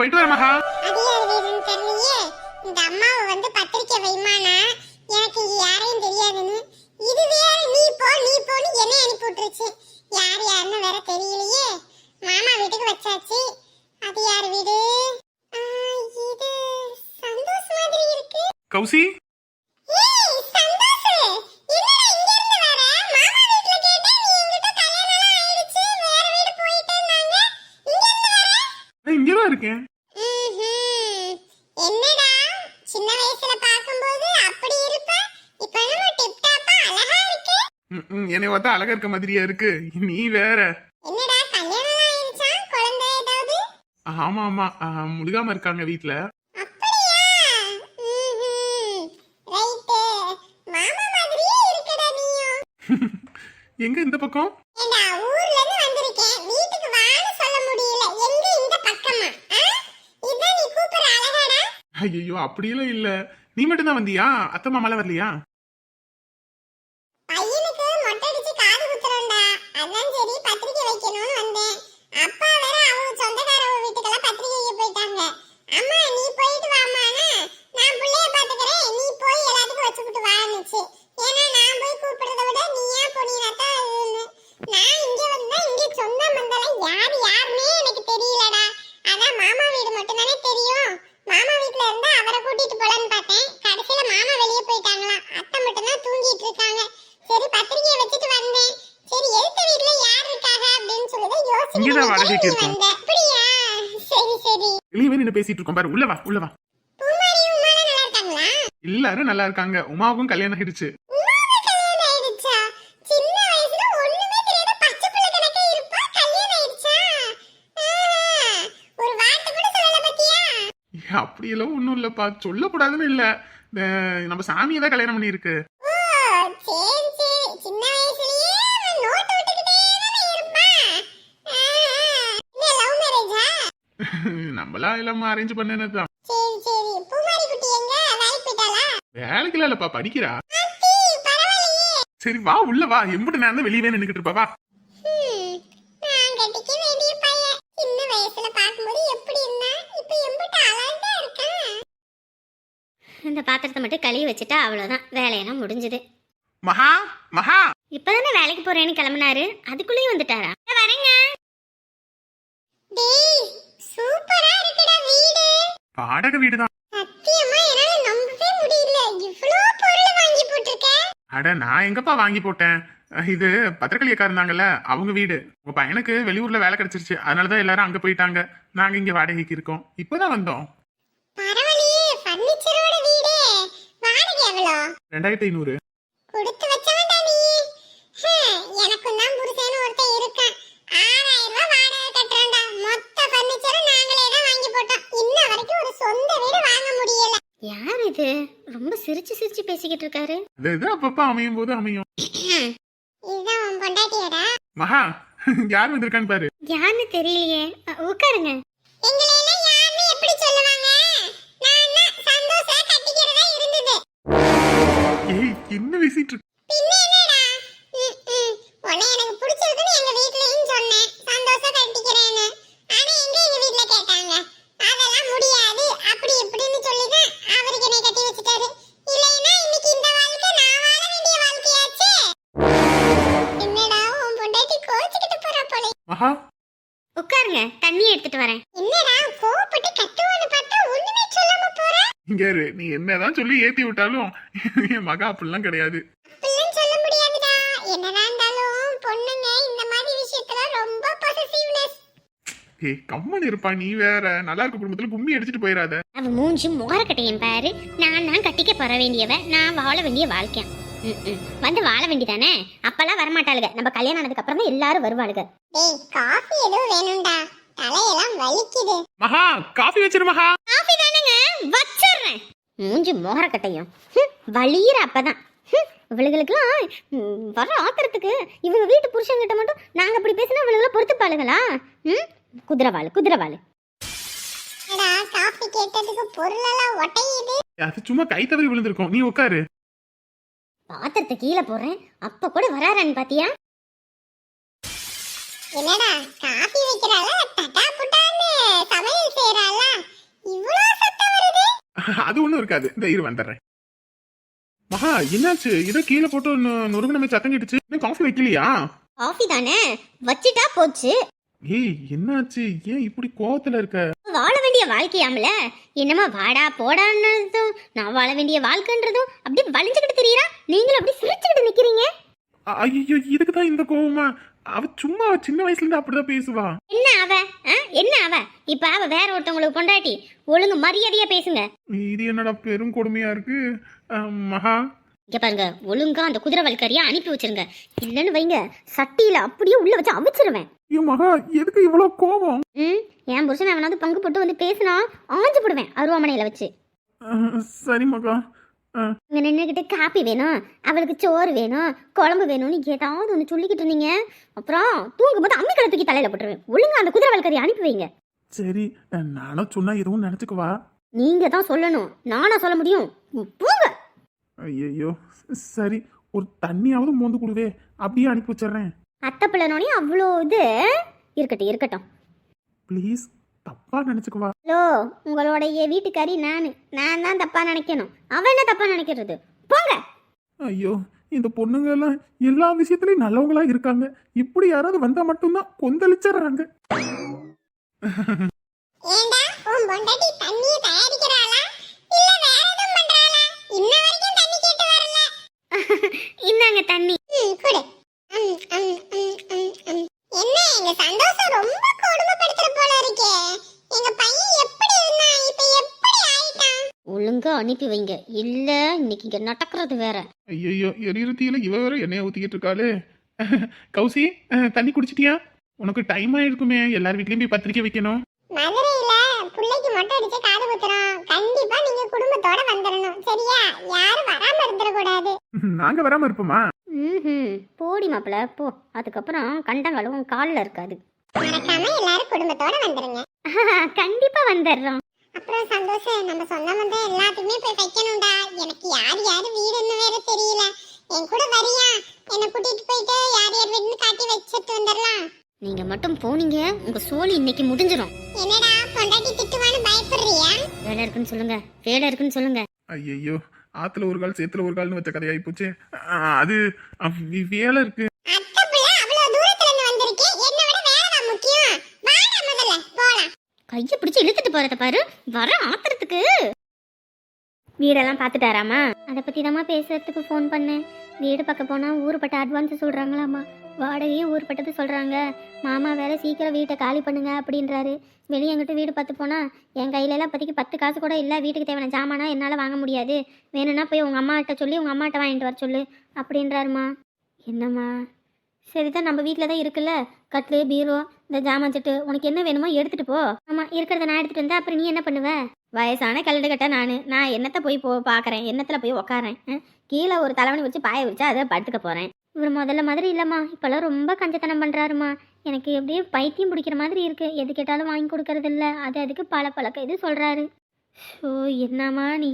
போயிட்டு வரேன் மகா. இந்த அம்மாவை வந்து பத்திரிக்கை வைமானா எனக்கு யாரையும் தெரியாதுன்னு. இது வேற நீ போ நீ போன்னு என்ன அனுப்பி விட்டுருச்சு யார் யாருன்னு வேற தெரியலையே. மாமா வீட்டுக்கு வச்சாச்சு. அது யார் வீடு? இது சந்தோஷ் மாதிரி இருக்கு. கௌசி? ஏய் சந்தோஷ் என்னடா இங்க இருந்து வர மாமா வீட்ல கேட்டேன் நீ என்கிட்ட கல்யாணம் ஆயிடுச்சு வேற வீடு போயிட்டேன்னாங்க இங்க இருந்து வர நான் இங்கதான் இருக்கேன் ம்ஹும். என்னடா சின்ன வயசுல பாக்கும்போது அப்படி இருப்ப? இப்ப என்னமோ டிப் டாப்பா அழகா இருக்கு. என்னை பார்த்தா அழகா இருக்க மாதிரியா இருக்கு. நீ வேற. என்னடா கல்யாணம் ஆயிடுச்சா குழந்தை ஏதாவது? ஆமா ஆமா. முழுகாம இருக்காங்க வீட்ல. எங்க இந்த பக்கம்? ஏண்டா ஊர்ல இருந்து வந்திருக்கேன் வீட்டுக்கு வான்னு சொல்ல முடியல எங்க இந்த பக்கமா ஆ? இதான் நீ கூப்பிடுற அழகாடா ஐயோ அப்படியெல்லாம் இல்ல. நீ மட்டும் தான் வந்தியா? அத்தை மாமாலாம் வரலையா பையனுக்கு மொட்டை அடிச்சு காது குத்துறோம்டா அதான் சரி பத்திரிக்கை வைக்கணும்னு வந்தேன் அப்பா வேற அவங்க சொந்தக்காரவங்க வீட்டுக்கெல்லாம் பத்திரிக்கை வைக்க போயிட்டாங்க அம்மா நீ போயிட்டு வாமான்னு நான் பிள்ளைய பாத்துக்கிறேன் நீ போய் எல்லாத்துக்கும் வச்சுக்கிட்டு வான்னுச்சு ஏன்னா நான் போய் கூப்பிடுறத விட நீ ஏன் போனீங்கன்னா நான் இங்க வந்தா இங்க சொந்த மந்தெல்லாம் யார் யாருன்னே எனக்கு தெரியலடா அதான் மாமா வீடு மட்டும் தானே தெரியும் மாமா வீட்ல இருந்தா அவரை கூட்டிட்டு போலான்னு பார்த்தேன் கடைசியில மாமா வெளியே போயிட்டாங்களாம் அத்தை மட்டும் தான் தூங்கிட்டு இருக்காங்க சரி பத்திரிக்கையை வச்சுட்டு வந்தேன் சரி எதுத்த வீட்ல யார் இருக்காங்க அப்படின்னு சொல்லிதான் இருக்கோம். நின்று பேசிட்டு இருக்கோம். பாரு உள்ள வா உள்ள எல்லாரும் நல்லா இருக்காங்க. உமாவுக்கும் கல்யாணம் ஆயிடுச்சு. அப்படியெல்லாம் ஒண்ணும் இல்லப்பா. சொல்லக்கூடாதுன்னு இல்ல. நம்ம சாமியை தான் கல்யாணம் பண்ணியிருக்கு ஓ சரி சரி சின்ன வயசுலயே அவன் நோட்டு விட்டுக்கிட்டே தானே இருப்பான் ஆஹா, என்ன லவ் மேரேஜா நம்மளா எல்லாம் அரேஞ்ச் பண்ணதுதான் சரி சரி. பூமாரி குட்டி எங்க? வேலைக்கு போயிட்டாளா? வேலைக்குலாம் இல்லப்பா படிக்கிறா. சரி வா உள்ள வா. எம்பிட்டு தான் வெளியவே நின்னுக்கிட்டு இருப்பா வா. ஹம், நான் கட்டிக்க வேண்டிய பையன். சின்ன வயசுல பார்க்கும்போது எப்படி இருந்தா இப்ப எம்பிட்டு அழகா இருக்கான் இந்த பாத்திரத்தை மட்டும் கழுவி வச்சுட்டா அவ்வளோதான் வேலையெல்லாம் முடிஞ்சுது. மகா மகா. இப்பதானே வேலைக்கு போறேன்னு கிளம்புனாரு. அதுக்குள்ளேயும் வந்துட்டாரா? வரேங்க. டேய் சூப்பரா இருக்குடா வீடு. வாடகை வீடுதான். சத்தியமா என்னால நம்பவே முடியல. இவ்ளோ பொருள் வாங்கி போட்டிருக்க. அட நான் எங்கப்பா வாங்கி போட்டேன்? இது பத்திரக்கலியக்கா இருந்தாங்கல்ல அவங்க வீடு. உங்க பையனுக்கு வெளியூர்ல வேலை கிடைச்சிருச்சு. அதனாலதான் எல்லாரும் அங்க போயிட்டாங்க. நாங்க இங்க வாடகைக்கு இருக்கோம். இப்பதான் வந்தோம். பரவாயில்லையே ஃபர்னிச்சரோட வீடு. வாடகை எவ்வளோ? ரெண்டாயிரத்தி ஐநூறு. கொடுத்து வச்சவன்டா நீ. ஹம், எனக்கும் தான் புருஷன் ஒருத்தன் இருக்கான் ஆறாயிரம் ரூபாய் வாடகை கட்டுறேன்டா மொத்த ஃபர்னிச்சரும் நாங்களே தான் வாங்கி போட்டோம் இன்ன வரைக்கும் ஒரு சொந்த வீடு வாங்க முடியல. யார் இது? ரொம்ப சிரிச்சு சிரிச்சு பேசிக்கிட்டு இருக்காரு. அது இது அப்பப்ப அமையும் போது அமையும்? இதுதான் உன் பொண்டாட்டியாடா? மகா யார் வந்திருக்கான்னு பாரு. யாருன்னு தெரியலையே. அ, உட்காருங்க. எங்களை எல்லாம் யாருன்னு எப்படி சொல்லுவாங்க? நான் தான் சந்தோஷா கட்டிக்கிறதா இருந்தது. ஏய் என்ன பேசிட்டு இருக்க? பின்ன என்னடா? ம், ம். உன்னை எனக்கு பிடிச்சிருக்குன்னு எங்க வீட்லயும் சொன்னேன். சந்தோஷம் கட்டிக்கிறேன்னு. ஆனா எங்க எங்க வீட்ல கேட்டாங்க? அதெல்லாம் முடியாது. அப்படி இப்படின்னு சொல்லிதான் அவருக்கு என்னை கட்டி வச்சுட்டாரு. இல்லைன்னா இன்னைக்கு இந்த வாழ்க்கை நான் வாழ வேண்டிய வாழ்க்கையாச்சே. என்னடா உன் பொண்டாட்டி கோச்சுக்கிட்டு போறா போல. மகா. உட்காருங்க தண்ணி எடுத்துட்டு வரேன். என்னடா கோவப்பட்டு கத்துவான்னு பார்த்தா ஒண்ணுமே சொல்லாம போறா? இங்க இரு நீ என்னதான் சொல்லி ஏத்தி விட்டாலும் என் மகா அப்படிலாம் கிடையாது. ஏய் கம்மன் இருப்பா நீ வேற. நல்லா இருக்க குடும்பத்துல கும்மி அடிச்சிட்டு போயிடாத அவ மூஞ்சி முகரக்கட்டையன் பாரு. நான் நான் கட்டிக்க போற வேண்டியவ. நான் வாழ வேண்டிய வாழ்க்கை. வந்து வாழ வேண்டியதானே? அப்பெல்லாம் வரமாட்டாளுங்க நம்ம கல்யாணம் ஆனதுக்கு அப்புறம் தான் எல்லாரும் வருவாளுங்க டேய் காஃபி எதுவும் வேணும்டா. தலையெல்லாம் வலிக்குது. மகா காஃபி வச்சிரு மகா. காஃபி தானேங்க? வச்சிடுறேன் மூஞ்சி மோகரக்கட்டையும் வலியிற அப்பதான். ஹம், இவளுகளுக்கெல்லாம் ம், வர ஆத்திரத்துக்கு இவங்க வீட்டு புருஷங்கிட்ட மட்டும் நாங்க அப்படி பேசினா இவளுகளை பொறுத்துப்பாளுங்களா ம்? குதிரவாள் குதிரவாள் என்னடா காஃபி கேட்டதுக்கு பொருளெல்லாம் ஒட்டையுது. அது சும்மா கை தவறி விழுந்திருக்கும். நீ உட்காரு பாத்திரத்தை கீழே போடுறேன். அப்ப கூட வராரான்னு பாத்தியா? என்னடா காஃபி வைக்கிறாளா? தட்டா புட்டான்னு சமையல் செய்யறாளா அது ஒண்ணும் இருக்காது. இந்த இரு வந்துடுறேன். மகா என்னாச்சு? இதோ கீழே போட்டு நொ- நொறுங்குனமே சத்தம் கேட்டுச்சு. காஃபி வைக்கலையா? காஃபி தானே? வச்சிட்டா போச்சு. ஏய் என்னாச்சு? ஏன் இப்படி கோவத்துல இருக்க? வாழ வேண்டிய வாழ்க்கையாமல. என்னமா வாடா போடான்னதும் நான் வாழ வேண்டிய வாழ்க்கைன்றதும் அப்படி வளைஞ்சுக்கிட்டு தெரியறா? நீங்களும் அப்படி சிரிச்சுக்கிட்டு நிக்கிறீங்க. ஐயோ இதுக்கு தான் இந்த கோவமா? அவ சும்மா சின்ன வயசுல இருந்து அப்படிதான் பேசுவா. என்ன அவ? என்ன அவ? இப்ப அவ வேற ஒருத்தவங்களுக்கு பொண்டாட்டி ஒழுங்கு மரியாதையா பேசுங்க. இது என்னடா பெரும் கொடுமையா இருக்கு? மகா. இங்க பாருங்க ஒழுங்கா அந்த குதிரை வல்கரியா அனுப்பி வச்சிருங்க. இல்லைன்னு வைங்க சட்டியில அப்படியே உள்ள வச்சு அவிச்சிருவேன். ஐயோ மகா எதுக்கு இவ்வளவு கோவம் ம் என் புருஷன் அவனாவது பங்கு போட்டு வந்து பேசினா ஆஞ்சு போடுவேன் அருவாமனையில வச்சு. சரி மகா. இங்க நின்றுக்கிட்டு காப்பி வேணும் அவளுக்கு சோறு வேணும் குழம்பு வேணும்னு ஏதாவது ஒன்று சொல்லிக்கிட்டு இருந்தீங்க. அப்புறம் தூங்கும்போது அம்மி கலை தூக்கி தலையில போட்டுருவேன். ஒழுங்கா அந்த குதிரை வல்கரியை அனுப்பி வைங்க. சரி நானும் சொன்னா எதுவும் நினைச்சுக்குவா? நீங்க தான் சொல்லணும். நானா சொல்ல முடியும். ம், போங்க ஐயோ சரி ஒரு தண்ணியாவது மோந்து கொடுவே. அப்படியே அனுப்பி வச்சிடுறேன். அத்தை பிள்ளைனோடனே அவ்வளோ இது. இருக்கட்டும் இருக்கட்டும். ப்ளீஸ் தப்பா நினைச்சுக்குவா. ஹலோ உங்களுடைய வீட்டுக்காரி நான். நான் தான் தப்பா நினைக்கணும். அவன் என்ன தப்பா நினைக்கிறது? போங்க. ஐயோ இந்த பொண்ணுங்க எல்லாம் எல்லா விஷயத்துலயும் நல்லவங்களா இருக்காங்க. இப்படி யாராவது வந்தா மட்டும்தான் கொந்தளிச்சிடுறாங்க. ஏண்டா உன் பொண்டாட்டி தண்ணிய தயாரிக்கிறாளா? இல்ல வேற எதுவும் பண்றாளா? இன்ன வரைக்கும் தண்ணி கேட்டு வரல. இந்தாங்க தண்ணி. கொடு. எங்க சந்தோஷம் ரொம்ப கொடுமைப்படுத்துற போல இருக்கே. எங்க பையன் எப்படி இருந்தான்? இப்ப எப்படி ஆயிட்டான்? ஒழுங்கா அனுப்பி வைங்க. இல்ல இன்னைக்கு இங்க நடக்கிறது வேற. ஐயோ எரியுறுத்தியில இவ வேற எண்ணெயை ஊத்திக்கிட்டு இருக்காளே. கௌசி தண்ணி குடிச்சிட்டியா? உனக்கு டைம் ஆயிருக்குமே. எல்லார் வீட்லயும் போய் பத்திரிக்கை வைக்கணும். மதுரையில புள்ளைக்கு மொட்டை அடிச்சு காது குத்துறோம். கண்டிப்பா நீங்க குடும்பத்தோட வந்துடணும் சரியா? யாரும் வராம இருந்துடக்கூடாது நாங்க வராம இருப்போமா? ம் போடி மாப்பிள போ. அதுக்கப்புறம் கண்டங்களும் காலில் இருக்காது. மறக்காம எல்லாரும் குடும்பத்தோட வந்துருங்க. கண்டிப்பா வந்துடுறோம் அப்புறம் சந்தோஷம் நம்ம சொன்ன வந்த எல்லாத்துக்குமே போய் வைக்கணும்டா. எனக்கு யார் யார் வீடுன்னு வேற தெரியல. என் கூட வரியா? என்னை கூட்டிட்டு போயிட்டு யார் யார் வீடுன்னு காட்டி வச்சுட்டு வந்துடலாம் நீங்க மட்டும் போனீங்க உங்க சோழி இன்னைக்கு முடிஞ்சிடும் என்னடா பொண்டாட்டி திட்டுவான்னு பயப்படுறியா? வேலை இருக்குன்னு சொல்லுங்க வேலை இருக்குன்னு சொல்லுங்க. ஐயோ ஆத்துல ஒரு கால் சேத்துல ஒரு கால்னு வச்ச கதையாயி போச்சு. அது வேலை இருக்கு. அத்தை பிள்ளை அவ்வளவு தூரத்துல இருந்து வந்திருக்கேன் என்னை விட வேலைதான் முக்கியம். வாடா முதல்ல போலாம். கையை பிடிச்சி இழுத்துட்டு போறத பாரு. வர ஆத்திரத்துக்கு. வீடெல்லாம் பார்த்துட்டாராமா? அதை பத்தி தாம்மா பேசுறதுக்கு ஃபோன் பண்ணேன். வீடு பக்கம் போனா ஊருப்பட்ட அட்வான்ஸ் சொல்றாங்களாமா வாடகையும் பட்டது சொல்கிறாங்க மாமா வேற சீக்கிரம் வீட்டை காலி பண்ணுங்க அப்படின்றாரு. வெளியே எங்கிட்ட வீடு பார்த்து போனால் என் கையிலலாம் இப்போதைக்கு பத்து காசு கூட இல்லை வீட்டுக்கு தேவையான ஜாமானா என்னால் வாங்க முடியாது. வேணும்னா போய் உங்கள் அம்மாட்ட சொல்லி உங்கள் அம்மாட்ட வாங்கிட்டு வர சொல்லு அப்படின்றாருமா என்னம்மா? சரிதான் நம்ம வீட்டில் தான் இருக்குல்ல. கட்லு பீரோ இந்த ஜாமான் செட்டு உனக்கு என்ன வேணுமோ எடுத்துகிட்டு போ. ஆமாம் இருக்கிறத நான் எடுத்துகிட்டு வந்தேன் அப்புறம் நீ என்ன பண்ணுவ? வயசான கல்லடு கட்ட நான். நான் என்னத்தை போய் போ பார்க்குறேன் என்னத்தில் போய் உக்காறேன் கீழே ஒரு தலைவணி வச்சு பாய வச்சு அதை படுத்துக்க போகிறேன் இவர் முதல்ல மாதிரி இல்லைம்மா. இப்போல்லாம் ரொம்ப கஞ்சத்தனம் பண்ணுறாருமா எனக்கு எப்படியே பைத்தியம் பிடிக்கிற மாதிரி இருக்குது எது கேட்டாலும் வாங்கி கொடுக்கறது இல்ல அது அதுக்கு பல பழக்க இது சொல்கிறாரு ஸோ என்னம்மா நீ?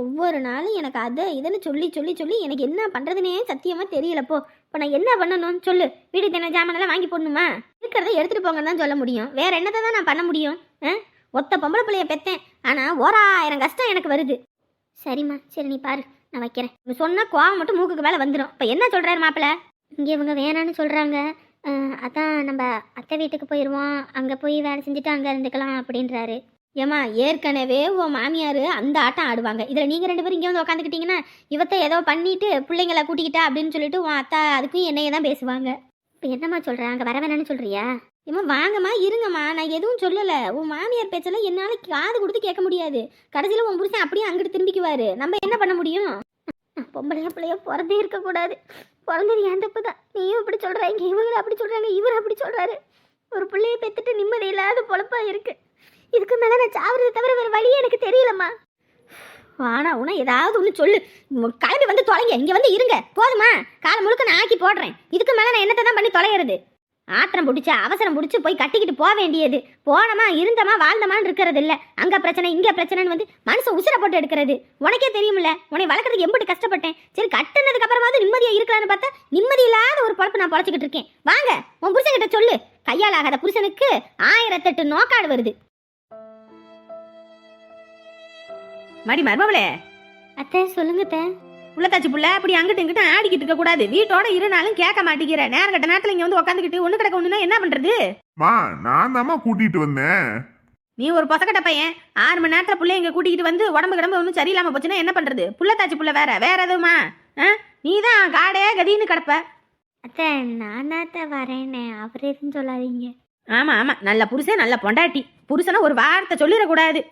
ஒவ்வொரு நாளும் எனக்கு அதை இதுன்னு சொல்லி சொல்லி சொல்லி எனக்கு என்ன பண்ணுறதுனே சத்தியமாக தெரியலப்போ இப்போ நான் என்ன பண்ணணும் சொல்லு. வீடு தின ஜாமானெல்லாம் வாங்கி போடணுமா? இருக்கிறத எடுத்துகிட்டு போங்கன்னு தான் சொல்ல முடியும். வேறு என்னத்தை தான் நான் பண்ண முடியும்? ஆ? ஒத்த பொம்பளை பிள்ளைய பெத்தேன். ஆனால் ஓராயிரம் கஷ்டம் எனக்கு வருது. சரிம்மா. சரி நீ பாரு. நான் வைக்கிறேன். நீ சொன்னால் கோவம் மட்டும் மூக்குக்கு மேலே வந்துடும் இப்போ என்ன சொல்கிறாரு மாப்பிள்ள இங்கே இவங்க வேணான்னு சொல்கிறாங்க அதான் நம்ம அத்தை வீட்டுக்கு போயிடுவோம் அங்கே போய் வேலை செஞ்சுட்டு அங்கே இருந்துக்கலாம் அப்படின்றாரு. ஏம்மா ஏற்கனவே உன் மாமியார் அந்த ஆட்டம் ஆடுவாங்க. இதில் நீங்கள் ரெண்டு பேரும் இங்கே வந்து உட்காந்துக்கிட்டீங்கன்னா இவத்த ஏதோ பண்ணிட்டு பிள்ளைங்கள கூட்டிக்கிட்டா அப்படின்னு சொல்லிட்டு உன் அத்தா அதுக்கும் என்னைய தான் பேசுவாங்க. இப்போ என்னம்மா சொல்கிறேன் அங்கே வர வேணான்னு சொல்கிறியா ஏம்மா வாங்கம்மா இருங்கம்மா. நான் எதுவும் சொல்லலை. உன் மாமியார் பேச்செல்லாம் என்னால் காது கொடுத்து கேட்க முடியாது. கடைசியில் உன் புருஷன் அப்படியே அங்கிட்டு திரும்பிக்குவாரு. நம்ம என்ன பண்ண முடியும்? பொம்பளையா பிள்ளையோ பிறந்தே இருக்கக்கூடாது. பிறந்தது என் தப்பு தான் நீயும் இப்படி சொல்கிறாங்க இவங்க அப்படி சொல்கிறாங்க இவர் அப்படி சொல்கிறாரு ஒரு பிள்ளையை பெற்றுட்டு நிம்மதி இல்லாத பொழப்பா இருக்குது இதுக்கு மேலே நான் சாவறதை தவிர வேறு வழியே எனக்கு தெரியலம்மா. ஆனா உன ஏதாவது ஒன்று சொல்லு. கிளம்பி வந்து தொலைங்க. இங்கே வந்து இருங்க. போதுமா? காலை முழுக்க நான் ஆக்கி போடுறேன். இதுக்கு மேலே நான் என்னத்தை தான் பண்ணி தொலைகிறது ஆத்திரம் பிடிச்சி அவசரம் பிடிச்சி போய் கட்டிக்கிட்டு போக வேண்டியது. போனமா இருந்தமா வாழ்ந்தமான்னு இருக்கிறது இல்லை அங்கே பிரச்சனை இங்கே பிரச்சனைன்னு வந்து மனுஷன் உசுரை போட்டு எடுக்கிறது. உனக்கே தெரியுமில்ல உன்னை வளர்க்குறதுக்கு எம்பிட்டு கஷ்டப்பட்டேன். சரி கட்டுனதுக்கு அப்புறமாவது நிம்மதியாக இருக்கலாம்னு பார்த்தா நிம்மதி இல்லாத ஒரு பொழப்பு நான் பொழைச்சிக்கிட்டு இருக்கேன். வாங்க உன் புருஷன்கிட்ட சொல்லு. கையால் ஆகாத புருஷனுக்கு ஆயிரத்தெட்டு நோக்காடு வருது. மடி மருமவளே அத்தை சொல்லுங்க அத்தை புள்ளத்தாச்சி புள்ள அப்படி அங்கிட்டு இங்கிட்டு ஆடிக்கிட்டு இருக்க கூடாது. வீட்டோட இருநாளும் கேட்க மாட்டேங்கிற. நேரம் கட்ட நேரத்துல இங்க வந்து உட்காந்துக்கிட்டு ஒண்ணு கிடக்க ஒண்ணுனா என்ன பண்றது? மா நான் தாம்மா கூட்டிட்டு வந்தேன். நீ ஒரு பொசக்கட்ட பையன். ஆறு மணி நேரத்துல புள்ளைய இங்க கூட்டிக்கிட்டு வந்து உடம்பு கிடம்பு ஒன்றும் சரியில்லாம போச்சுன்னா என்ன பண்றது? புள்ளத்தாச்சி புள்ள வேற வேற எதுவுமா? நீ தான் காடே கதின்னு கிடப்ப. அத்தை நான் தான் வரேனே அவர் எதுவும் சொல்லாதீங்க. ஆமா ஆமா. நல்ல புருஷன் நல்ல பொண்டாட்டி. புருஷனை ஒரு வார்த்தை சொல்லிடக்கூடாது.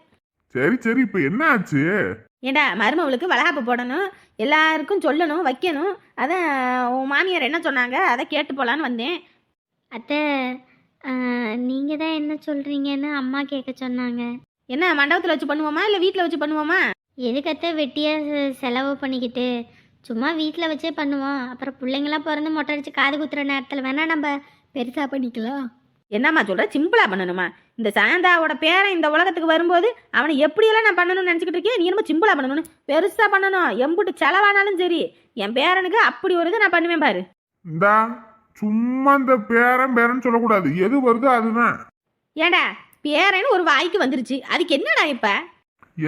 சரி சரி. இப்ப என்ன ஆச்சு? ஏண்டா மருமவளுக்கு வளகாப்பு போடணும் எல்லாருக்கும் சொல்லணும் வைக்கணும். அதான் உன் மாமியார் என்ன சொன்னாங்க? அதை கேட்டு போலான்னு வந்தேன். அத்தை நீங்கள் தான் என்ன சொல்கிறீங்கன்னு அம்மா கேட்க சொன்னாங்க. என்ன மண்டபத்தில் வச்சு பண்ணுவோமா? இல்லை வீட்டில் வச்சு பண்ணுவோமா? எதுக்கு அத்தை வெட்டியாக செலவு பண்ணிக்கிட்டு? சும்மா வீட்டில் வச்சே பண்ணுவோம். அப்புறம் பிள்ளைங்களாம் பிறந்து மொட்டை அடிச்சு காது குத்துற நேரத்தில் வேணால் நம்ம பெருசாக பண்ணிக்கலாம். என்னம்மா சொல்ற? சிம்பிளா பண்ணணுமா? இந்த சாந்தாவோட பேரன் இந்த உலகத்துக்கு வரும்போது அவனை எப்படியெல்லாம் நான் பண்ணணும்னு நினச்சிக்கிட்டு இருக்கேன்? நீ என்னமோ சிம்பிளா பண்ணணும் பெருசா பண்ணணும். எம்புட்டு செலவானாலும் சரி என் பேரனுக்கு அப்படி ஒரு இது நான் பண்ணுவேன் பாரு. இந்தா சும்மா இந்த பேரன் பேரன் சொல்லக்கூடாது. எது வருதோ அதுதான். ஏண்டா பேரன் ஒரு வாய்க்கு வந்துருச்சு. அதுக்கு என்னடா இப்ப?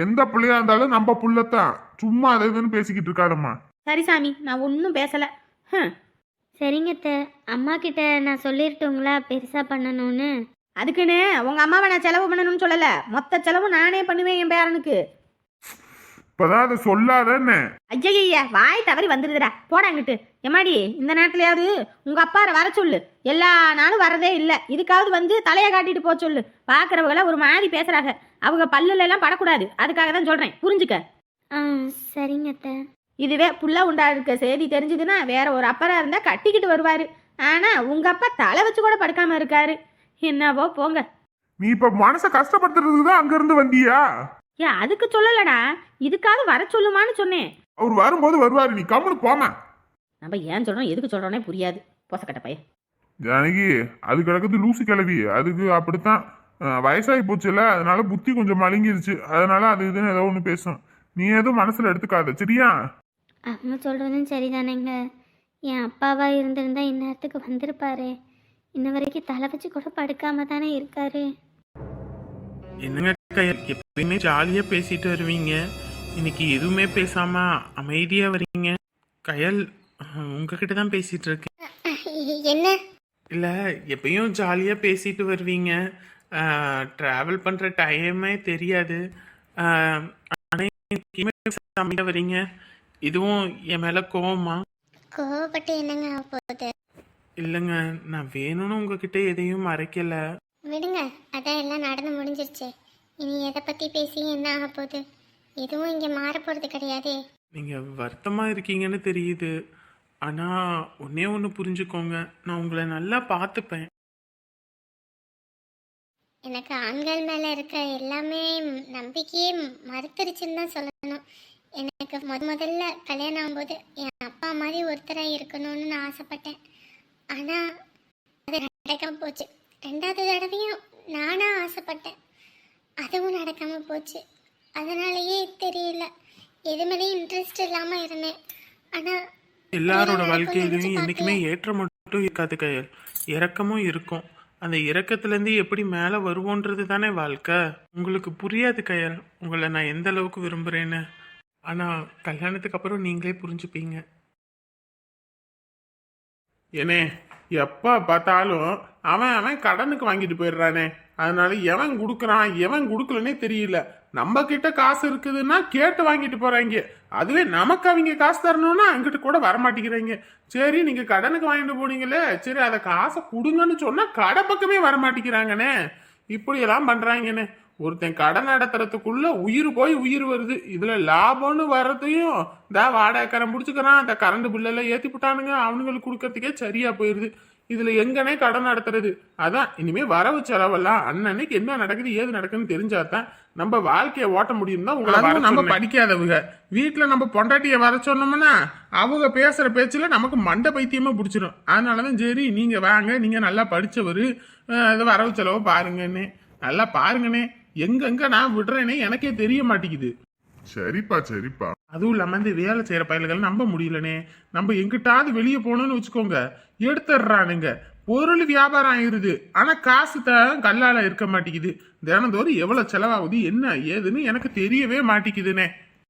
எந்த பிள்ளையா இருந்தாலும் நம்ம புள்ளத்தான். சும்மா அதை இதுன்னு பேசிக்கிட்டு இருக்காதம்மா. சரி சாமி நான் ஒன்றும் பேசல. சரிங்க அத்தை. அம்மா கிட்ட நான் சொல்லிருட்டுங்களா? பெருசாக பண்ணணும்னு. அதுக்குன்னு உங்க அம்மாவை நான் செலவு பண்ணணும்னு சொல்லல. மொத்த செலவு நானே பண்ணுவேன் என் பேரனுக்கு. இப்பதான் அதை சொல்லாதன்னு. ஐயய்யா வாய் தவறி வந்துருதுடா. போடாங்கிட்டு எம்மாடி இந்த நேரத்துலயாவது உங்க அப்பாரை வர சொல்லு. எல்லா நாளும் வரதே இல்லை. இதுக்காவது வந்து தலையை காட்டிட்டு போக சொல்லு. பாக்குறவங்கள ஒரு மாதிரி பேசுறாங்க. அவங்க பல்லுல எல்லாம் படக்கூடாது. அதுக்காக தான் சொல்றேன். புரிஞ்சுக்க? ஆ சரிங்க அத்தை. இதுவே புள்ள உண்டா இருக்க செய்தி தெரிஞ்சதுன்னா வேற ஒரு அப்பரா இருந்தா கட்டிக்கிட்டு வருவாரு. ஆனா உங்க அப்பா தலை வச்சு கூட படுக்காம இருக்காரு. என்னவோ போங்க. நீ இப்ப மனசை கஷ்டப்படுத்துறதுக்கு தான் அங்க இருந்து வந்தியா? ஏன் அதுக்கு சொல்லலடா. இதுக்காவது வர சொல்லுமான்னு சொன்னேன். அவர் வரும்போது வருவாரு. நீ கம்முனு போமா நம்ம ஏன் சொல்றோம்? எதுக்கு சொல்றோன்னே புரியாது. பொசக்கட்ட பையன். ஜானகி அது கிடக்குது லூசு கிளவி. அதுக்கு அப்படித்தான். வயசாகி போச்சுல அதனால புத்தி கொஞ்சம் மழுங்கிருச்சு. அதனால அது இதுன்னு ஏதோ ஒன்று பேசும். நீ எதுவும் மனசுல எடுத்துக்காத. சரியா? அம்மா சொல்கிறதும் சரிதானேங்க. என் அப்பாவாக இருந்திருந்தா இந்நேரத்துக்கு வந்திருப்பாரு. இன்ன வரைக்கும் தலை வச்சு கூட படுக்காம தானே இருக்காரு. என்னங்க கையல் எப்பயுமே ஜாலியா பேசிட்டு வருவீங்க. இன்னைக்கு எதுவுமே பேசாம அமைதியா வரீங்க. கயல் உங்ககிட்ட தான் பேசிட்டு இருக்கேன். என்ன? இல்ல எப்பயும் ஜாலியா பேசிட்டு வருவீங்க. டிராவல் பண்ற டைமே தெரியாது. ஆஹ், ஆனா இன்னைக்குமே அமைதியா வரீங்க. இதுவும் என் மேல கோவமா? கோவப்பட்டு என்னங்க ஆக போகுது? இல்லைங்க நான் வேணும்னு உங்ககிட்ட எதையும் மறைக்கல. விடுங்க அதான் எல்லாம் நடந்து முடிஞ்சிருச்சு. இனி எதை பற்றி பேசி என்ன ஆக போகுது? எதுவும் இங்கே மாற போகிறது கிடையாதே. நீங்க வருத்தமா இருக்கீங்கன்னு தெரியுது. ஆனா ஒன்னே ஒன்று புரிஞ்சுக்கோங்க. நான் உங்களை நல்லா பார்த்துப்பேன். எனக்கு ஆண்கள் மேலே இருக்க எல்லாமே நம்பிக்கையே மறுத்துருச்சுன்னு தான் சொல்லணும். எனக்கு முத முதல்ல கல்யாணம் ஆகும்போது என் அப்பா மாதிரி ஒருத்தராக இருக்கணும்னு நான் ஆசைப்பட்டேன். ஆனால் அது நடக்காம போச்சு. ரெண்டாவது தடவையும் நானாக ஆசைப்பட்டேன். அதுவும் நடக்காம போச்சு. அதனாலயே தெரியல. எது மேலேயும் இன்ட்ரெஸ்ட் இல்லாமல் இருந்தேன். ஆனால் எல்லாரோட வாழ்க்கையிலையும் என்னைக்குமே ஏற்றம் மட்டும் இருக்காது கையல். இறக்கமும் இருக்கும். அந்த இறக்கத்துலேருந்து எப்படி மேலே வருவோன்றது தானே வாழ்க்கை. உங்களுக்கு புரியாது கையல். உங்களை நான் எந்த அளவுக்கு விரும்புகிறேன்னு ஆனால் கல்யாணத்துக்கு அப்புறம் நீங்களே புரிஞ்சுப்பீங்க. ஏனே எப்போ பார்த்தாலும் அவன் அவன் கடனுக்கு வாங்கிட்டு போயிடுறானே. அதனால எவன் கொடுக்குறான் எவன் கொடுக்கலனே தெரியல. நம்ம கிட்ட காசு இருக்குதுன்னா கேட்டு வாங்கிட்டு போறாங்க. அதுவே நமக்கு அவங்க காசு தரணும்னா அங்கிட்டு கூட வரமாட்டேங்கிறாங்க சரி நீங்க கடனுக்கு வாங்கிட்டு போனீங்களே. சரி அதை காசை கொடுங்கன்னு சொன்னா கடை பக்கமே வர மாட்டேங்கிறாங்கண்ணே. இப்படி எல்லாம் பண்றாங்கண்ணே. ஒருத்தன் கடன் நடத்துறதுக்குள்ள உயிர் போய் உயிர் வருது. இதுல லாபம்னு வர்றதையும் இந்த வாடகைக்காரன் பிடிச்சிக்கிறான். அந்த கரண்ட் பில்லெல்லாம் ஏத்தி விட்டானுங்க அவனுங்களுக்கு கொடுக்கறதுக்கே சரியா போயிருது. இதுல எங்கனே கடன் நடத்துறது? அதான் இனிமே வரவு செலவெல்லாம் அன்னன்னைக்கு என்ன நடக்குது ஏது நடக்குதுன்னு தெரிஞ்சாதான் நம்ம வாழ்க்கையை ஓட்ட முடியும் தான் உங்களை நம்ம படிக்காதவங்க. வீட்டுல நம்ம பொண்டாட்டிய வர சொன்னோம்னா அவங்க பேசுற பேச்சுல நமக்கு மண்டை பைத்தியமா பிடிச்சிரும். அதனாலதான் சரி நீங்க வாங்க நீங்க நல்லா இது வரவு செலவு பாருங்கன்னு. நல்லா பாருங்கண்ணே எங்கெங்க நான் விடுறேனே எனக்கே தெரிய மாட்டேங்குது. சரிப்பா சரிப்பா. அதுவும் இல்லாம இந்த வேலை செய்யற பயல்கள் நம்ப முடியலனே. நம்ம எங்கிட்டாவது வெளியே போகணும்னு வச்சுக்கோங்க. எடுத்துடுறானுங்க பொருள் வியாபாரம் ஆயிருது. ஆனா காசு தான் கல்லால இருக்க மாட்டேங்குது. தினந்தோறும் எவ்வளவு செலவாகுது என்ன ஏதுன்னு எனக்கு தெரியவே மாட்டேங்குதுனே.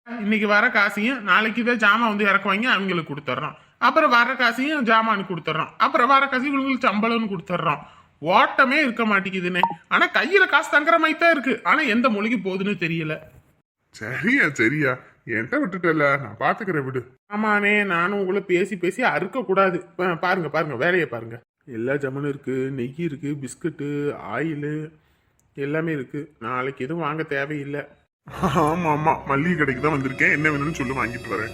இன்னைக்கு வர காசையும் நாளைக்கு இதே ஜாமான் வந்து இறக்குவாங்க அவங்களுக்கு கொடுத்துட்றோம் அப்புறம் வர காசையும் ஜாமான் கொடுத்துட்றோம் அப்புறம் வர காசையும் இவங்களுக்கு சம்பளம்னு கொடுத்துட்றோம் ஓட்டமே இருக்க மாட்டேங்குதுனே. ஆனா கையில காசு தங்குற மாதிரி தான் இருக்கு. ஆனா எந்த மொழிக்கு போகுதுன்னு தெரியல. சரியா சரியா. என்கிட்ட விட்டுட்டல. நான் பாத்துக்கிறேன் விடு. ஆமாண்ணே நானும் உங்களை பேசி பேசி அறுக்க கூடாது பாருங்க பாருங்க வேலையை பாருங்க. எல்லா ஜமனும் இருக்கு நெய் இருக்கு பிஸ்கட்டு ஆயிலு எல்லாமே இருக்கு. நாளைக்கு எதுவும் வாங்க தேவையில்லை. ஆமா ஆமா. மல்லிகை கடைக்கு தான் வந்திருக்கேன். என்ன வேணும்னு சொல்லி வாங்கிட்டு வரேன்.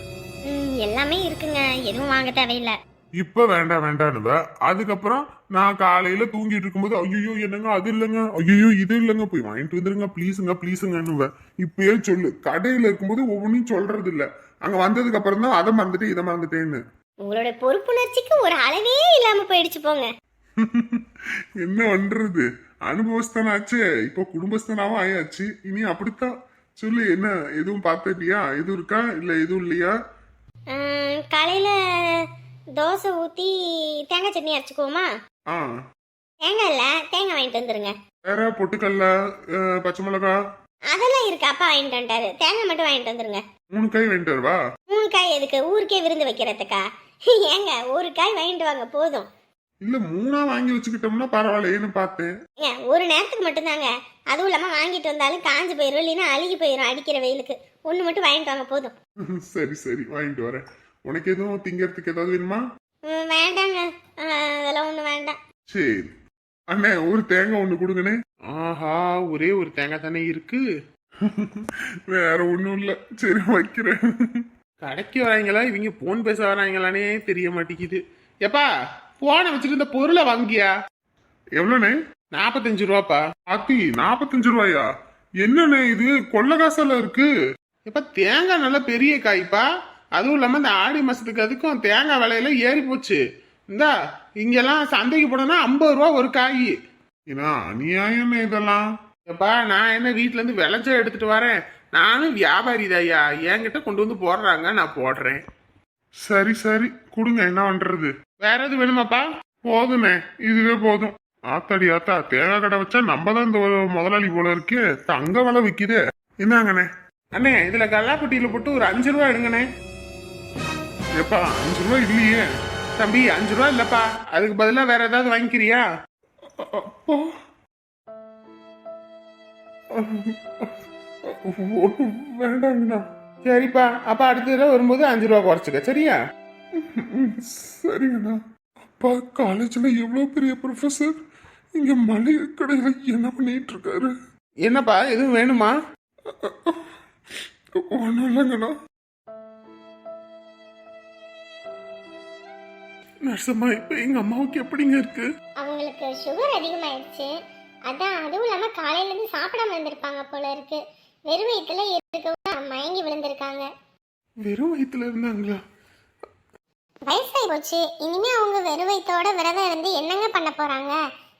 எல்லாமே இருக்குங்க. எதுவும் வாங்க தேவையில்லை. இப்ப வேண்டாம் வேண்டான்னுவ அதுக்கப்புறம் நான் காலையில தூங்கிட்டு இருக்கும்போது ஐயோ என்னங்க அது இல்லைங்க. ஐயோ இது இல்லைங்க. போய் வாங்கிட்டு வந்துருங்க ப்ளீஸுங்க ப்ளீஸுங்கன்னுவ இப்பயே சொல்லு. கடையில இருக்கும்போது ஒவ்வொன்றையும் சொல்றது இல்ல. அங்க வந்ததுக்கு அப்புறம் தான் அதை மறந்துட்டு இதை மறந்துட்டேன்னு. உங்களோட பொறுப்புணர்ச்சிக்கு ஒரு அளவே இல்லாம போயிடுச்சு போங்க. என்ன பண்றது? அனுபவஸ்தானாச்சே. இப்போ குடும்பஸ்தானாவும் ஆயாச்சு. இனி அப்படித்தான். சொல்லு என்ன எதுவும் பார்த்துட்டியா? எதுவும் இருக்கா? இல்ல எதுவும் இல்லையா? காலையில தோசை ஊத்தி தேங்காய் சட்னி அரைச்சுக்குவோமா? ஆ. தேங்காய் இல்ல தேங்காய் வாங்கிட்டு வந்துருங்க. வேற பொட்டுக்கல்ல அஹ், பச்சை மிளகா? அதெல்லாம் இருக்கு அப்பா வாங்கிட்டு வந்துட்டாரு. தேங்காய் மட்டும் வாங்கிட்டு வந்துருங்க. மூணு காய் வாங்கிட்டு வரவா? மூணு காய் எதுக்கு? ஊருக்கே விருந்து வைக்கிறதுக்கா? ஏங்க ஒரு காய் வாங்கிட்டு வாங்க போதும். இல்ல மூணா வாங்கி வச்சுக்கிட்டோம்னா பரவாயில்லையேன்னு பார்த்தேன். ஏங்க ஒரு நேரத்துக்கு மட்டும்தாங்க. அதுவும் இல்லாம வாங்கிட்டு வந்தாலும் காஞ்சு போயிடும் இல்லைன்னா அழுகி போயிடும் அடிக்கிற வெயிலுக்கு. ஒன்று மட்டும் வாங்கிட்டு வாங்க போதும். சரி சரி வாங்கிட்டு வரேன். உனக்கு எதுவும் திங்கறதுக்கு ஏதாவது வேணுமா? வேண்டாங்க. அதெல்லாம் ஒன்றும் வேண்டாம். சரி. அண்ணே ஒரு தேங்காய் ஒண்ணு கொடுங்கண்ணே. ஆஹா ஒரே ஒரு தேங்காய் தானே இருக்கு. வேற ஒண்ணும் இல்ல. சரி வைக்கிறேன். கடைக்கு வராங்களா? இவங்க போன் பேச வராங்களானே தெரிய மாட்டேங்குது. எப்பா போனை வச்சுட்டு இந்த பொருளை வாங்கியா? எவ்வளோண்ணே? நாற்பத்தஞ்சு ரூபாப்பா. ஆத்தி நாற்பத்தஞ்சு ரூபாயா? என்னண்ணே இது? கொள்ள காசால இருக்கு. எப்ப தேங்காய் நல்ல பெரிய காய்ப்பா அதுவும் இல்லாம இந்த ஆடி மாசத்துக்கு அதுக்கும் தேங்காய் விலையில ஏறி போச்சு. இந்தா இங்கெல்லாம் சந்தைக்கு போனோம்னா ஐம்பது ரூபா ஒரு காய். ஏன்னா அநியாயம்ண்ணே இதெல்லாம். எப்பா நான் என்ன வீட்ல இருந்து விளைச்ச எடுத்துட்டு வரேன்? நானும் வியாபாரி தாயா என்கிட்ட கொண்டு வந்து போடுறாங்க நான் போடுறேன். சரி சரி. கொடுங்க என்ன பண்றது? வேற எது வேணுமாப்பா? போதுண்ணே இதுவே போதும். ஆத்தாடி ஆத்தா தேங்காய் கடை வச்சா நம்ம தான் இந்த முதலாளி போல இருக்கே. தங்க விலை விக்குதே. என்னங்கண்ணே அண்ணே இதுல கல்லாப்பட்டியில போட்டு ஒரு அஞ்சு ரூபா எடுங்கண்ணே. எப்பா அஞ்சு ரூபாய் இல்லையே. தம்பி அஞ்சு ரூபா இல்லப்பா. அதுக்கு பதிலா வேற ஏதாவது வாங்கிக்கிறியா? அப்பா. வேண்டாங்கண்ணா சரிப்பா அப்ப அடுத்த தடவை வரும்போது அஞ்சு ரூபா குறைச்சிக்க சரியா? சரிங்கண்ணா. அப்பா காலேஜில் எவ்வளோ பெரிய ப்ரொஃபஸர் இங்கே மளிகை கடையில் என்ன பண்ணிட்டு இருக்காரு? என்னப்பா எதுவும் வேணுமா? ஒன்றும் இல்லைங்கண்ணா. நர்சம்மா இப்ப எங்க அம்மாவுக்கு எப்படிங்க இருக்கு? அவங்களுக்கு சுகர் அதிகமாயிடுச்சு. அதான் அதுவும் இல்லாம காலையில இருந்து சாப்பிடாம இருந்திருப்பாங்க போல இருக்கு. வெறும் வயிற்றுல இருக்கவும் மயங்கி விழுந்திருக்காங்க. வெறும் வயித்துல இருந்தாங்களா? வயசாகி போச்சு. இனிமே அவங்க வெறும் வயிற்றோட விரதம் இருந்து என்னங்க பண்ண போறாங்க?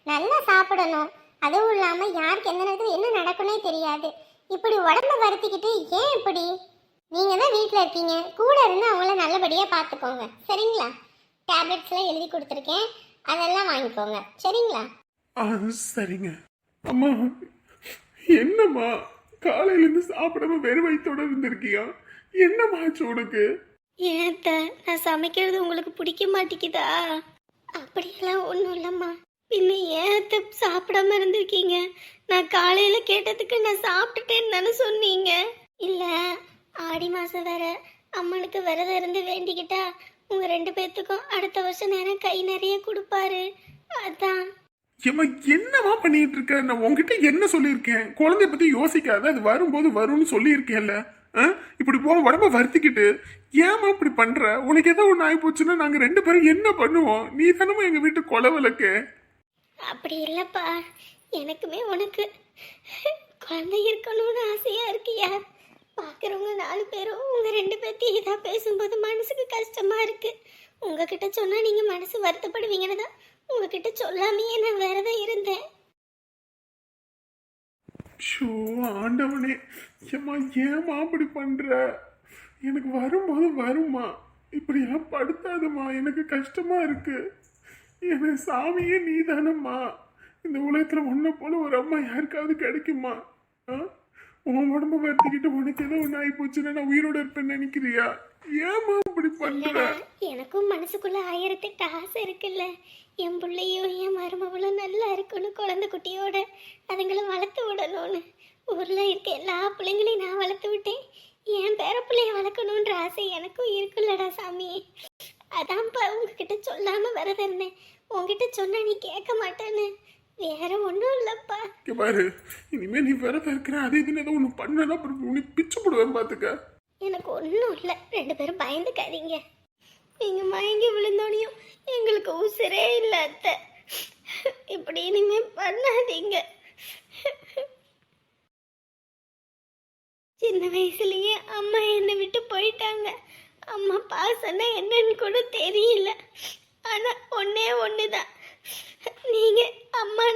நல்லா சாப்பிடணும். அதுவும் இல்லாம யாருக்கு எந்த நேரத்தில் என்ன நடக்கும்னே தெரியாது. இப்படி உடம்ப வருத்திக்கிட்டு ஏன் இப்படி? நீங்க தான் வீட்டில் இருக்கீங்க. கூட இருந்து அவங்கள நல்லபடியா பார்த்துக்கோங்க சரிங்களா? டேப்லெட்ஸ்லாம் எழுதி கொடுத்துருக்கேன். அதெல்லாம் வாங்கிக்கோங்க. சரிங்களா? ஆ சரிங்க. அம்மா என்னம்மா? காலையில இருந்து சாப்பிடாம வெறும் வயித்தோட இருந்திருக்கியா? என்னம்மா ஆச்சு உனக்கு? ஏத்த நான் சமைக்கிறது உங்களுக்கு பிடிக்க மாட்டேங்குதா? அப்படியெல்லாம் ஒன்றும் இல்லைம்மா. பின்ன ஏத்த சாப்பிடாம இருந்திருக்கீங்க? நான் காலையில கேட்டதுக்கு நான் சாப்பிட்டுட்டேன்னு தானே சொன்னீங்க. இல்ல ஆடி மாசம் வேற. அம்மனுக்கு விரதம் இருந்து வேண்டிக்கிட்டா உங்க ரெண்டு பேர்த்துக்கும் அடுத்த வருஷம் நேரம் கை நிறைய கொடுப்பாரு. அதான். ஏம்மா என்னம்மா பண்ணிட்டு இருக்க? நான் உன்கிட்ட என்ன சொல்லியிருக்கேன்? குழந்தைய பத்தி யோசிக்காத அது வரும்போது வரும்னு சொல்லியிருக்கேன்ல? இப்படி போ உடம்ப வருத்திக்கிட்டு ஏம்மா இப்படி பண்ற? உனக்கு ஏதோ ஒன்று ஆகி போச்சுன்னா நாங்க ரெண்டு பேரும் என்ன பண்ணுவோம்? நீ தானம்மா எங்க வீட்டு கொலை விளக்கு அப்படி இல்லப்பா. எனக்குமே உனக்கு குழந்தை இருக்கணும்னு ஆசையா இருக்கியா? பார்க்குறவங்க நாலு பேரும் உங்கள் ரெண்டு பேர்த்தையும் இதாக பேசும்போது மனசுக்கு கஷ்டமாக இருக்குது உங்ககிட்ட சொன்னால் நீங்கள் மனசு வருத்தப்படுவீங்கன்னு தான் உங்ககிட்ட சொல்லாமையே நான் வேறதான் இருந்தேன். ஷோ ஆண்டவனே ஏமா ஏமா அப்படி பண்ற? எனக்கு வரும்போது வருமா இப்படியெல்லாம் படுத்தாதம்மா. எனக்கு கஷ்டமா இருக்கு. என் சாமியே நீதானம்மா. இந்த உலகத்துல உன்னை போல ஒரு அம்மா யாருக்காவது கிடைக்குமா? ஆ? உன் உடம்பு வருத்திக்கிட்டு உனக்கு ஏதோ ஒன்று ஆகி போச்சுன்னா நான் உயிரோட இருப்பேன்னு நினைக்கிறியா? ஏமா இப்படி பண்ற? எனக்கும் மனசுக்குள்ள ஆயிரத்தெட்டு ஆசை இருக்குல்ல. என் பிள்ளையோ என் மருமகளும் நல்லா இருக்கணும் குழந்தை குட்டியோட. அதுங்களை வளர்த்து விடணும்னு. ஊர்ல இருக்க எல்லா பிள்ளைங்களையும் நான் வளர்த்து விட்டேன். என் பேர பிள்ளைய வளர்க்கணுன்ற ஆசை எனக்கும் இருக்குல்லடா சாமி. அதான்ப்பா உங்ககிட்ட சொல்லாம வரத இருந்தேன். உங்ககிட்ட சொன்னா நீ கேட்க மாட்டேன்னு. வேற ஒன்றும் இல்லப்பா. இங்க பாரு இனிமே நீ விரதம் இருக்கிற அதே இதுன்னு ஏதோ ஒன்று பண்ணனா அப்புறம் உன்னை பிச்சு போடுவேன் பாத்துக்க. எனக்கு ஒன்றும் இல்லை. ரெண்டு பேரும் பயந்துக்காதீங்க. நீங்க மயங்கி விழுந்தோனையும் எங்களுக்கு உசுரே இல்லை அத்தை. இப்படி இனிமே பண்ணாதீங்க. சின்ன வயசுலயே அம்மா என்னை விட்டு போயிட்டாங்க. அம்மா பாசம்னா என்னன்னு கூட தெரியல. ஆனா ஒன்னே ஒண்ணுதான். நீங்க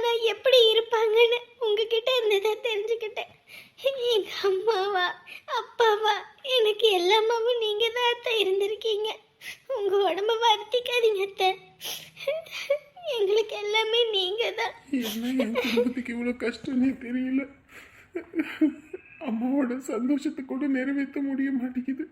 நான் எப்படி இருப்பாங்கன்னு உங்ககிட்ட இருந்ததை தெரிஞ்சுக்கிட்டேன். எங்க அம்மாவா அப்பாவா எனக்கு எல்லாமாவும் நீங்க தான் அத்தை இருந்திருக்கீங்க. உங்க உடம்ப வருத்திக்காதீங்க அத்தை. எங்களுக்கு எல்லாமே நீங்க தான். என்ன என் குடும்பத்துக்கு கஷ்டம்னே தெரியல. அம்மாவோட சந்தோஷத்தை கூட நிறைவேற்ற முடிய மாட்டேங்குது.